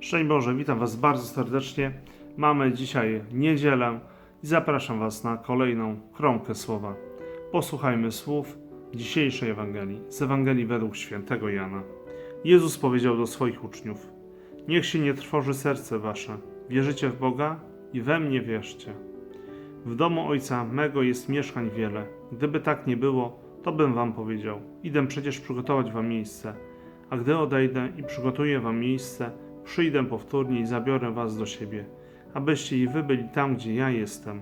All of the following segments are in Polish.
Szczęść Boże, witam Was bardzo serdecznie. Mamy dzisiaj niedzielę i zapraszam Was na kolejną kromkę słowa. Posłuchajmy słów dzisiejszej Ewangelii, z Ewangelii według świętego Jana. Jezus powiedział do swoich uczniów: Niech się nie trwoży serce Wasze. Wierzycie w Boga i we mnie wierzcie. W domu Ojca mego jest mieszkań wiele. Gdyby tak nie było, to bym Wam powiedział: Idę przecież przygotować Wam miejsce. A gdy odejdę i przygotuję Wam miejsce, przyjdę powtórnie i zabiorę Was do siebie, abyście i Wy byli tam, gdzie ja jestem.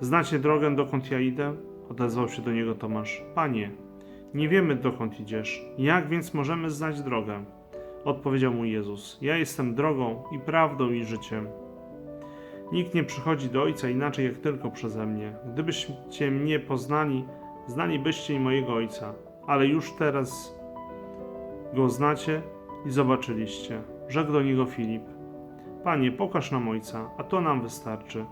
Znacie drogę, dokąd ja idę? Odezwał się do niego Tomasz. Panie, nie wiemy, dokąd idziesz. Jak więc możemy znać drogę? Odpowiedział mu Jezus. Ja jestem drogą i prawdą i życiem. Nikt nie przychodzi do Ojca inaczej, jak tylko przeze mnie. Gdybyście mnie poznali, znalibyście i mojego Ojca. Ale już teraz go znacie i zobaczyliście. Rzekł do niego Filip. Panie, pokaż nam Ojca, a to nam wystarczy.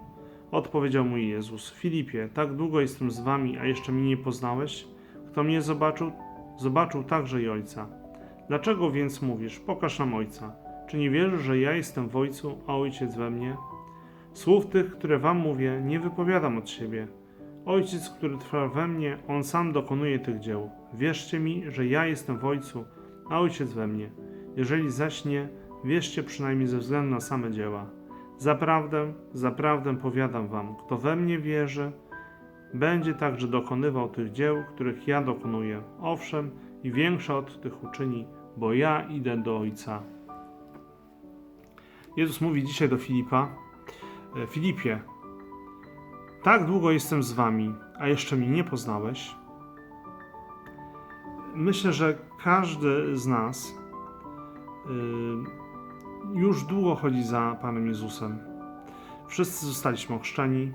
Odpowiedział mu Jezus. Filipie, tak długo jestem z wami, a jeszcze mnie nie poznałeś? Kto mnie zobaczył, zobaczył także i Ojca. Dlaczego więc mówisz, pokaż nam Ojca? Czy nie wierzysz, że ja jestem w Ojcu, a Ojciec we mnie? Słów tych, które wam mówię, nie wypowiadam od siebie. Ojciec, który trwa we mnie, On sam dokonuje tych dzieł. Wierzcie mi, że ja jestem w Ojcu, a Ojciec we mnie. Jeżeli zaś nie, wierzcie przynajmniej ze względu na same dzieła. Zaprawdę, zaprawdę powiadam wam, kto we mnie wierzy, będzie także dokonywał tych dzieł, których ja dokonuję. Owszem, i większe od tych uczyni, bo ja idę do Ojca. Jezus mówi dzisiaj do Filipa: e, Filipie, tak długo jestem z wami, a jeszcze mnie nie poznałeś. Myślę, że każdy z nas już długo chodzi za Panem Jezusem. Wszyscy zostaliśmy ochrzczeni,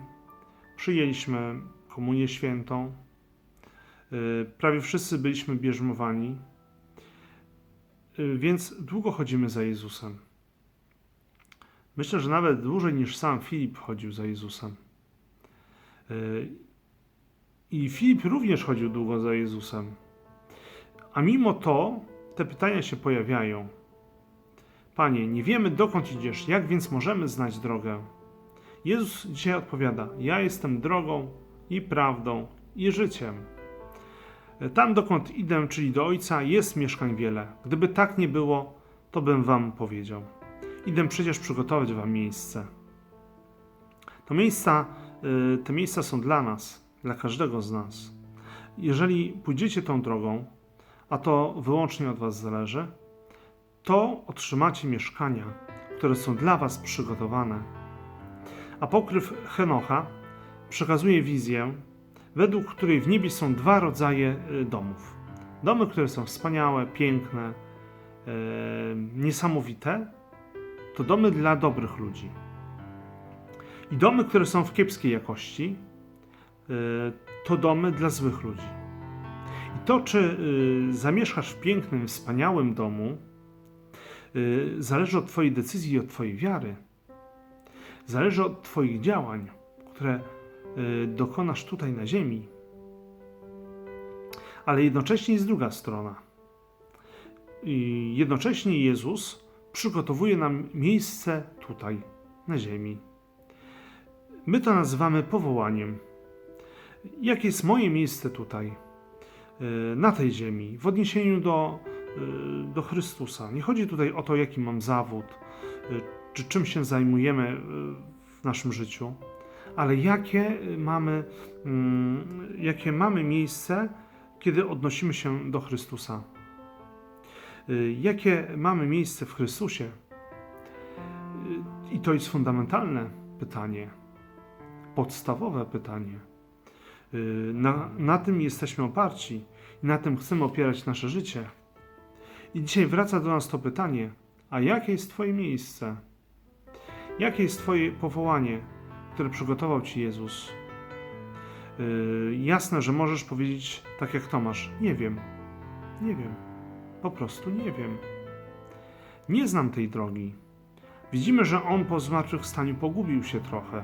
przyjęliśmy Komunię Świętą, y, prawie wszyscy byliśmy bierzmowani, y, więc długo chodzimy za Jezusem. Myślę, że nawet dłużej niż sam Filip chodził za Jezusem. Y, I Filip również chodził długo za Jezusem. A mimo to te pytania się pojawiają. Panie, nie wiemy dokąd idziesz, jak więc możemy znać drogę? Jezus dzisiaj odpowiada: Ja jestem drogą i prawdą i życiem. Tam dokąd idę, czyli do Ojca, jest mieszkań wiele. Gdyby tak nie było, to bym wam powiedział. Idę przecież przygotować wam miejsce. To miejsca, y, te miejsca są dla nas, dla każdego z nas. Jeżeli pójdziecie tą drogą, a to wyłącznie od Was zależy, to otrzymacie mieszkania, które są dla Was przygotowane. Apokryf Henocha przekazuje wizję, według której w niebie są dwa rodzaje y, domów. Domy, które są wspaniałe, piękne, e, niesamowite, to domy dla dobrych ludzi. I domy, które są w kiepskiej jakości, e, to domy dla złych ludzi. I to, czy y, zamieszkasz w pięknym, wspaniałym domu, zależy od Twojej decyzji i od Twojej wiary. Zależy od Twoich działań, które y, dokonasz tutaj na ziemi. Ale jednocześnie jest druga strona. Jednocześnie Jezus przygotowuje nam miejsce tutaj, na ziemi. My to nazywamy powołaniem. Jakie jest moje miejsce tutaj? y, na tej ziemi, w odniesieniu do, y, do Chrystusa. Nie chodzi tutaj o to, jaki mam zawód, y, czy czym się zajmujemy y, w naszym życiu, ale jakie mamy, mm, jakie mamy miejsce, kiedy odnosimy się do Chrystusa. Y, Jakie mamy miejsce w Chrystusie? Y, I to jest fundamentalne pytanie, podstawowe pytanie. Y, Na, na tym jesteśmy oparci i na tym chcemy opierać nasze życie. I dzisiaj wraca do nas to pytanie: a jakie jest Twoje miejsce? Jakie jest Twoje powołanie, które przygotował Ci Jezus? Yy, jasne, że możesz powiedzieć tak jak Tomasz: Nie wiem, nie wiem, po prostu nie wiem. Nie znam tej drogi. Widzimy, że on po zmartwychwstaniu pogubił się trochę.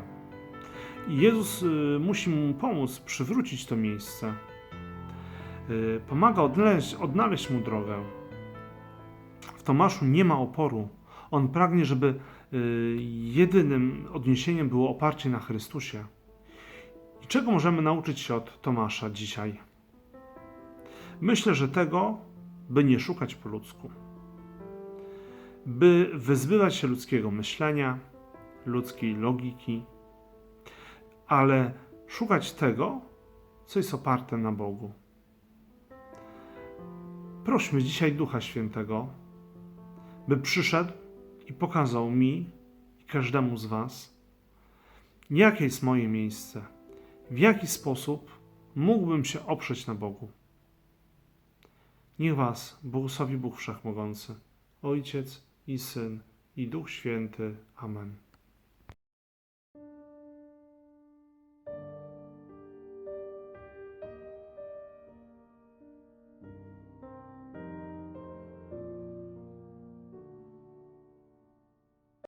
I Jezus y, musi mu pomóc przywrócić to miejsce. Y, pomaga odnaleźć, odnaleźć mu drogę. Tomaszu nie ma oporu. On pragnie, żeby y, jedynym odniesieniem było oparcie na Chrystusie. I czego możemy nauczyć się od Tomasza dzisiaj? Myślę, że tego, by nie szukać po ludzku, by wyzbywać się ludzkiego myślenia, ludzkiej logiki, ale szukać tego, co jest oparte na Bogu. Prośmy dzisiaj Ducha Świętego, by przyszedł i pokazał mi i każdemu z Was, jakie jest moje miejsce, w jaki sposób mógłbym się oprzeć na Bogu. Niech Was błogosławi Bóg Wszechmogący, Ojciec i Syn i Duch Święty. Amen.